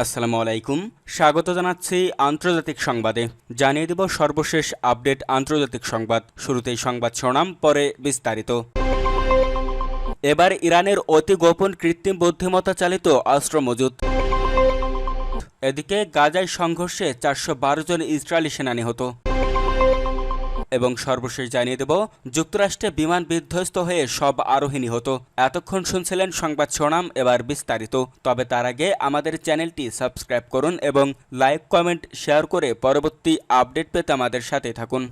আসসালামু আলাইকুম। স্বাগত জানাচ্ছি আন্তর্জাতিক সংবাদে। জানিয়ে দেব সর্বশেষ আপডেট আন্তর্জাতিক সংবাদ। শুরুতেই সংবাদ শিরোনাম, পরে বিস্তারিত। এবার ইরানের অতি গোপন কৃত্রিম বুদ্ধিমত্তা চালিত অস্ত্র মজুত। এদিকে গাজায় সংঘর্ষে চারশো বারো জন ইসরায়েলি সেনা নিহত এবং সর্বশেষ জানিয়ে দেব, যুক্তরাষ্ট্রে বিমান বিধ্বস্ত হয়ে সব আরোহী নিহত। এতক্ষণ শুনছিলেন সংবাদ শোনাম এবার বিস্তারিত। তবে তার আগে আমাদের চ্যানেলটি সাবস্ক্রাইব করুন এবং লাইক, কমেন্ট, শেয়ার করে পরবর্তী আপডেট পেতে আমাদের সাথে থাকুন।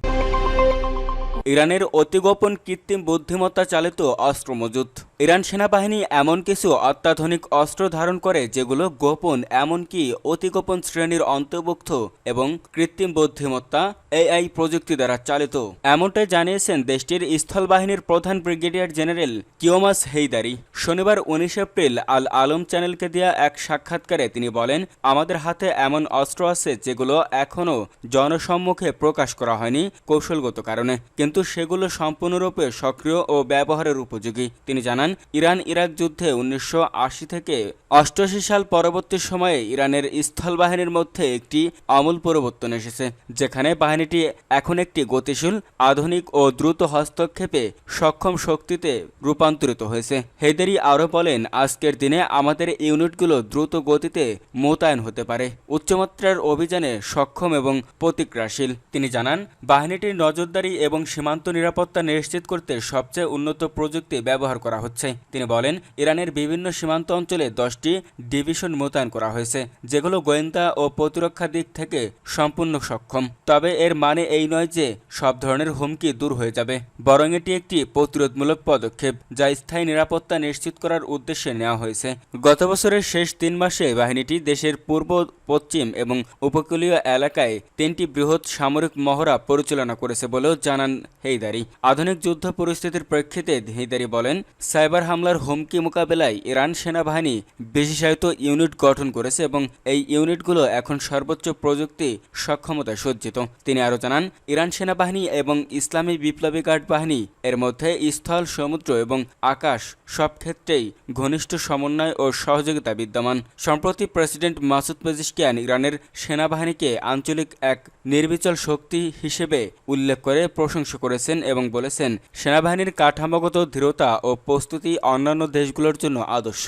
ইরানের অতিগোপন কৃত্রিম বুদ্ধিমত্তা চালিত অস্ত্র মজুত ইরান সেনাবাহিনী এমন কিছু অত্যাধুনিক অস্ত্র ধারণ করে যেগুলো গোপন, এমনকি অতি গোপন শ্রেণির অন্তর্ভুক্ত এবং কৃত্রিম বুদ্ধিমত্তা, এআই প্রযুক্তি দ্বারা চালিত। এমনটাই জানিয়েছেন দেশটির স্থল বাহিনীর প্রধান ব্রিগেডিয়ার জেনারেল কিওমাস হেইদারি। শনিবার উনিশ এপ্রিল আল আলম চ্যানেলকে দেওয়া এক সাক্ষাৎকারে তিনি বলেন, আমাদের হাতে এমন অস্ত্র আছে যেগুলো এখনও জনসম্মুখে প্রকাশ করা হয়নি কৌশলগত কারণে, কিন্তু সেগুলো সম্পূর্ণরূপে সক্রিয় ও ব্যবহারের উপযোগী। তিনি জানান ইরান ইরাক যুদ্ধে উনিশশো আশি থেকে অষ্টআশি সাল পরবর্তী সময়ে ইরানের স্থল বাহিনীর মধ্যে একটি আমূল পরিবর্তন এসেছে, যেখানে বাহিনীটি এখন একটি গতিশীল, আধুনিক ও দ্রুত হস্তক্ষেপে সক্ষম শক্তিতে রূপান্তরিত হয়েছে। হেদেরি আরও বলেন, আজকের দিনে আমাদের ইউনিটগুলো দ্রুত গতিতে মোতায়েন হতে পারে। উচ্চমাত্রার অভিযানে সক্ষম এবং প্রতিক্রিয়াশীল। তিনি জানান, বাহিনীটির নজরদারি এবং সীমান্ত নিরাপত্তা নিশ্চিত করতে সবচেয়ে উন্নত প্রযুক্তি ব্যবহার করা হচ্ছে। তিনি বলেন, ইরানের বিভিন্ন সীমান্ত অঞ্চলে দশটি ডিভিশন মোতায়েন করা হয়েছে, যেগুলো গোয়েন্দা ও প্রতিরক্ষা দিক থেকে সম্পূর্ণ সক্ষম। তবে এর মানে এই নয় যে সব ধরনের হুমকি দূর হয়ে যাবে। বরং এটি একটি প্রতিরোধমূলক পদক্ষেপ, যা স্থায়ী নিরাপত্তা নিশ্চিত করার উদ্দেশ্যে নেওয়া হয়েছে। গত বছরের শেষ তিন মাসে বাহিনীটি দেশের পূর্ব, পশ্চিম এবং উপকূলীয় এলাকায় তিনটি বৃহৎ সামরিক মহড়া পরিচালনা করেছে বলেও জানান হেইদারি। আধুনিক যুদ্ধ পরিস্থিতির প্রেক্ষিতে হেইদারি বলেন, সাইবার হামলার হুমকি মোকাবেলায় ইরান সেনাবাহিনী বিশেষায়িত ইউনিট গঠন করেছে এবং এই ইউনিটগুলো এখন সর্বোচ্চ প্রযুক্তি সক্ষমতায় সজ্জিত। তিনি আরও জানান, ইরান সেনাবাহিনী এবং ইসলামী বিপ্লবী গার্ড বাহিনী এর মধ্যে স্থল, সমুদ্র এবং আকাশ সব ক্ষেত্রেই ঘনিষ্ঠ সমন্বয় ও সহযোগিতা বিদ্যমান। সম্প্রতি প্রেসিডেন্ট মাসুদ পেজিশকিয়ান ইরানের সেনাবাহিনীকে আঞ্চলিক এক নির্বিচল শক্তি হিসেবে উল্লেখ করে প্রশংসা করেছেন এবং বলেছেন, সেনাবাহিনীর কাঠামোগত দৃঢ়তা ও প্রস্তুতি অন্যান্য দেশগুলোর জন্য আদর্শ।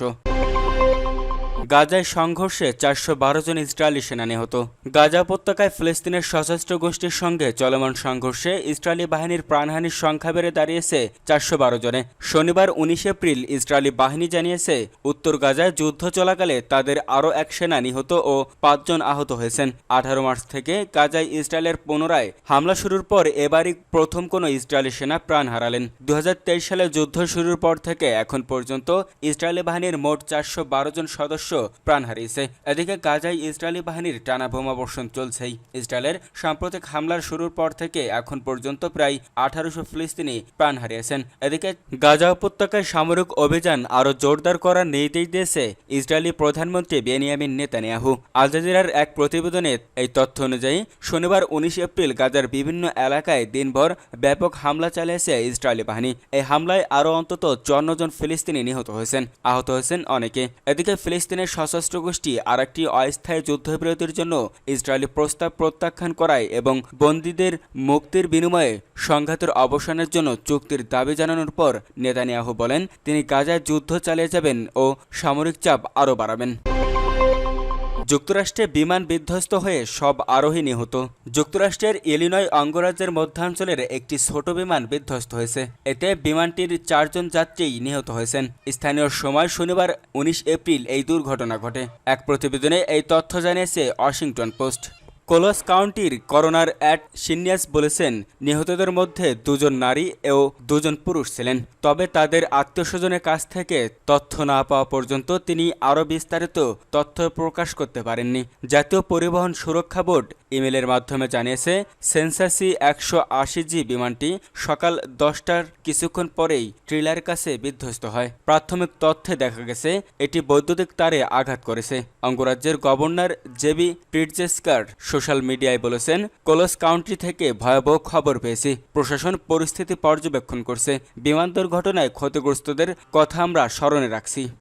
গাজায় সংঘর্ষে চারশো বারো জন ইসরায়েলি সেনা নিহত। গাজা উপত্যকায় ফিলিস্তিনের সশস্ত্র গোষ্ঠীর সঙ্গে চলমান সংঘর্ষে ইসরায়েলি বাহিনীর প্রাণহানির সংখ্যা বেড়ে দাঁড়িয়েছে চারশো বারো জনে। শনিবার উনিশ এপ্রিল ইসরায়েলি বাহিনী জানিয়েছে, উত্তর গাজায় যুদ্ধ চলাকালে তাদের আরও এক সেনা নিহত ও পাঁচজন আহত হয়েছেন। আঠারো মার্চ থেকে গাজায় ইসরায়েলের পুনরায় হামলা শুরুর পর এবারই প্রথম কোনো ইসরায়েলি সেনা প্রাণ হারালেন। দু হাজার তেইশ সালে যুদ্ধ শুরুর পর থেকে এখন পর্যন্ত ইসরায়েলি বাহিনীর মোট চারশো বারো জন সদস্য প্রাণ হারিয়েছে। এদিকে গাজায় ইসরায়েলি বাহিনীর টানা বোমাবর্ষণ চলছেই ইসরায়েলের সাম্প্রতিক হামলার শুরুর পর থেকে এখন পর্যন্ত প্রায় আঠারোশো ফিলিস্তিনি প্রাণ হারিয়েছেন। এদিকে গাজা উপত্যকায় সামরিক অভিযান আরও জোরদার করার নির্দেশ দিয়েছে ইসরায়েলি প্রধানমন্ত্রী বেনিয়ামিন নেতানিয়াহু। আল জাজিরার এক প্রতিবেদনে এই তথ্য অনুযায়ী, শনিবার উনিশ এপ্রিল গাজার বিভিন্ন এলাকায় দিনভর ব্যাপক হামলা চালিয়েছে ইসরায়েলি বাহিনী। এই হামলায় আরও অন্তত চুয়ান্ন জন ফিলিস্তিনি নিহত হয়েছেন। আহত হয়েছেন অনেকে। এদিকে ফিলিস্তিনের সশস্ত্র গোষ্ঠী আরেকটি অস্থায়ী যুদ্ধবিরতির জন্য ইসরায়েলি প্রস্তাব প্রত্যাখ্যান করায় এবং বন্দীদের মুক্তির বিনিময়ে সংঘাতের অবসানের জন্য চুক্তির দাবি জানানোর পর নেতানিয়াহু বলেন, তিনি গাজায় যুদ্ধ চালিয়ে যাবেন ও সামরিক চাপ আরও বাড়াবেন। যুক্তরাষ্ট্রে বিমান বিধ্বস্ত হয়ে সব আরোহী নিহত। যুক্তরাষ্ট্রের ইলিনয় অঙ্গরাজ্যের মধ্যাঞ্চলের একটি ছোট বিমান বিধ্বস্ত হয়েছে। এতে বিমানটির চারজন যাত্রী নিহত হয়েছেন। স্থানীয় সময় শনিবার উনিশ এপ্রিল এই দুর্ঘটনা ঘটে। এক প্রতিবেদনে এই তথ্য জানিয়েছে ওয়াশিংটন পোস্ট। কোলস কাউন্টির করোনার অ্যাট সিনিয়াস বলেছেন, নিহতদের মধ্যে দুজন নারী ও দুজন পুরুষ ছিলেন। তবে তাদের আত্মীয়স্বজনের কাছ থেকে তথ্য না পাওয়া পর্যন্ত তিনি আরও বিস্তারিত তথ্য প্রকাশ করতে পারেননি। জাতীয় পরিবহন সুরক্ষা বোর্ড ইমেলের মাধ্যমে জানিয়েছে, সেন্সাসি একশো আশি জি বিমানটি সকাল দশটার কিছুক্ষণ পরেই ট্রিলার কাছে বিধ্বস্ত হয়। প্রাথমিক তথ্যে দেখা গেছে, এটি বৈদ্যুতিক তারে আঘাত করেছে। অঙ্গরাজ্যের গভর্নর জেবি প্রিটজেস্কার সোশ্যাল মিডিয়ায় বলেছেন, কোলস কাউন্টি থেকে ভয়াবহ খবর পেয়েছি। প্রশাসন পরিস্থিতি পর্যবেক্ষণ করছে। বিমান দুর্ঘটনায় ক্ষতিগ্রস্তদের কথা আমরা স্মরণে রাখছি।